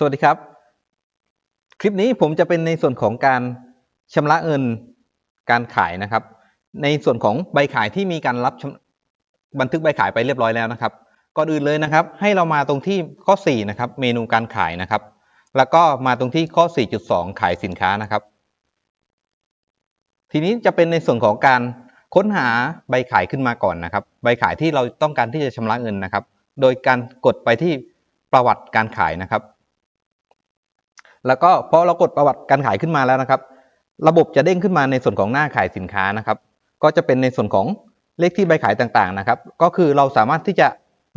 สวัสดีครับ คลิปนี้ผมจะเป็นในส่วนของการชำระเงินการขายนะครับ ในส่วนของใบขายที่มีการรับบันทึกใบขายไปเรียบร้อยแล้วนะครับก่อนอื่นเลยนะครับ ให้เรามาตรงที่ข้อ4นะครับเมนูการขายนะครับ แล้วก็มาตรงที่ข้อ 4.2 ขายสินค้านะครับ ทีนี้จะเป็นในส่วนของการค้นหาใบขายขึ้นมาก่อนนะครับ ใบขายที่เราต้องการที่จะชำระเงินนะครับ โดยการกดไปที่ประวัติการขายนะครับ แล้วก็พอเรากดประวัติการขายขึ้นมาแล้วนะครับ ระบบจะเด้งขึ้นมาในส่วนของหน้าขายสินค้านะครับ ก็จะเป็นในส่วนของเลขที่ใบขายต่างๆนะครับ ก็คือเราสามารถที่จะ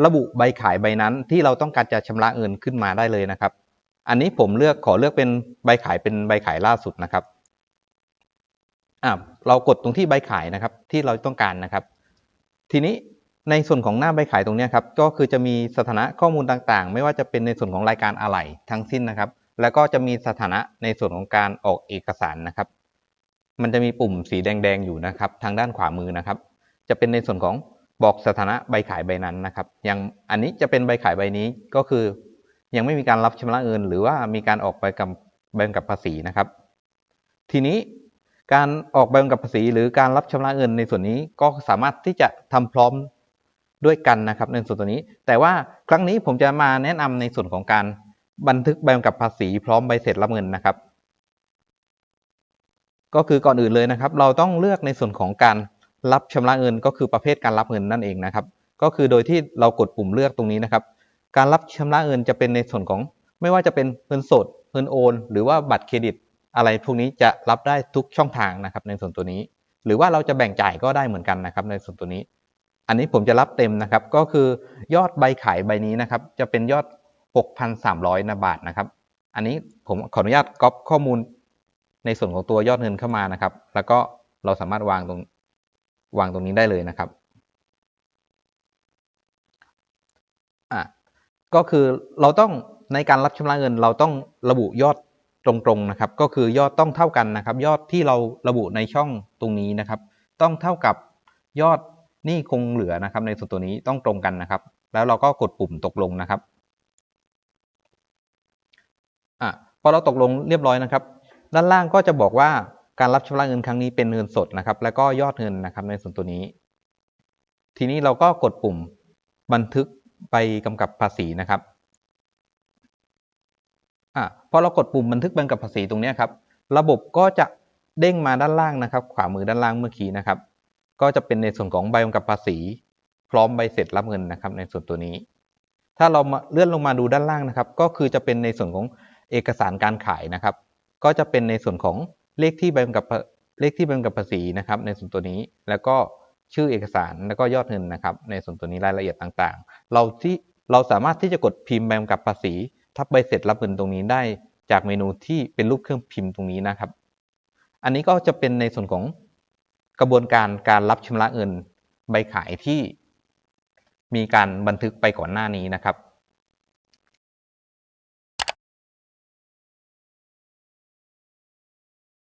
ระบุใบขายใบนั้นที่เราต้องการจะชำระเงินขึ้นมาได้เลยนะครับ อันนี้ผมเลือกขอเลือกเป็นใบขายเป็นใบขายล่าสุดนะครับอ่าเรากดตรงที่ใบขายนะครับที่เราต้องการนะครับ ทีนี้ในส่วนของหน้าใบขายตรงนี้ครับก็คือจะมีสถานะข้อมูลต่างๆ ไม่ว่าจะเป็นในส่วนของรายการอะไหล่ทั้งสิ้นนะครับ แล้วก็จะมีสถานะในส่วนของการออกเอกสารนะครับ มันจะมีปุ่มสีแดงๆอยู่นะครับ ทางด้านขวามือนะครับ จะเป็นในส่วนของบอกสถานะใบขายใบนั้นนะครับอย่างอันนี้จะเป็นใบขายใบนี้ก็คือ ยังไม่มีการรับชำระเงิน หรือว่ามีการออกใบกำใบกำกับภาษีนะครับ ทีนี้การออกใบกำกับภาษีหรือการรับชำระเงินในส่วนนี้ก็สามารถที่จะทำพร้อมด้วยกันนะครับในส่วนตัวนี้ แต่ว่าครั้งนี้ผมจะมาแนะนำในส่วนของการ บันทึกใบกำกับภาษีพร้อมใบเสร็จรับเงินนะครับ ก็คือก่อนอื่นเลยนะครับ เราต้องเลือกในส่วนของการรับชำระเงิน ก็คือประเภทการรับเงินนั่นเองนะครับ ก็คือโดยที่เรากดปุ่มเลือกตรงนี้นะครับ การรับชำระเงินจะเป็นในส่วนของ ไม่ว่าจะเป็นเงินสดเงินโอน หรือว่าบัตรเครดิต อะไรพวกนี้จะรับได้ทุกช่องทางนะครับ ในส่วนตัวนี้ หรือว่าเราจะแบ่งจ่ายก็ได้เหมือนกันนะครับ ในส่วนตัวนี้ อันนี้ผมจะรับเต็มนะครับ ก็คือยอดใบขายใบนี้นะครับ จะเป็นยอด 6,300นะบาทนะครับ อันนี้ผมขออนุญาตก๊อปข้อมูลในส่วนของตัวยอดเงินเข้ามานะครับ แล้วก็เราสามารถวางตรงวางตรงนี้ได้เลยนะครับอะก็คือเราต้องในการรับชำระเงินเราต้องระบุยอดตรงๆนะครับ ก็คือยอดต้องเท่ากันนะครับ ยอดที่เราระบุในช่องตรงนี้นะครับ ต้องเท่ากับยอดหนี้คงเหลือนะครับ ในส่วนตัวนี้ต้องตรงกันนะครับ แล้วเราก็กดปุ่มตกลงนะครับอะ พอเราตกลงเรียบร้อยนะครับ ด้านล่างก็จะบอกว่าการรับชำระเงินครั้งนี้เป็นเงินสดนะครับ แล้วก็ยอดเงินนะครับในส่วนตัวนี้ ทีนี้เราก็กดปุ่มบันทึกใบกำกับภาษีนะครับอะพอเรากดปุ่มบันทึกใบกำกับภาษีตรงนี้ครับ ระบบก็จะเด้งมาด้านล่างนะครับ ขวามือด้านล่างเมื่อกี้นะครับ ก็จะเป็นในส่วนของใบกำกับภาษี พร้อมใบเสร็จรับเงินนะครับ ในส่วนตัวนี้ ถ้าเรามาเลื่อนลงมาดูด้านล่างนะครับ ก็คือจะเป็นในส่วนของ เอกสารการขายนะครับ ก็จะเป็นในส่วนของเลขที่ใบกำกับเลขที่ใบกำกับภาษีนะครับ ในส่วนตัวนี้แล้วก็ชื่อเอกสารแล้วก็ยอดเงินนะครับ ในส่วนตัวนี้รายละเอียดต่างๆ เราที่เราสามารถที่จะกดพิมพ์ใบกำกับภาษี ทับใบเสร็จรับเงินตรงนี้ได้ จากเมนูที่เป็นรูปเครื่องพิมพ์ตรงนี้นะครับ อันนี้ก็จะเป็นในส่วนของกระบวนการการรับชำระเงิน ใบขายที่มีการบันทึกไปก่อนหน้านี้นะครับ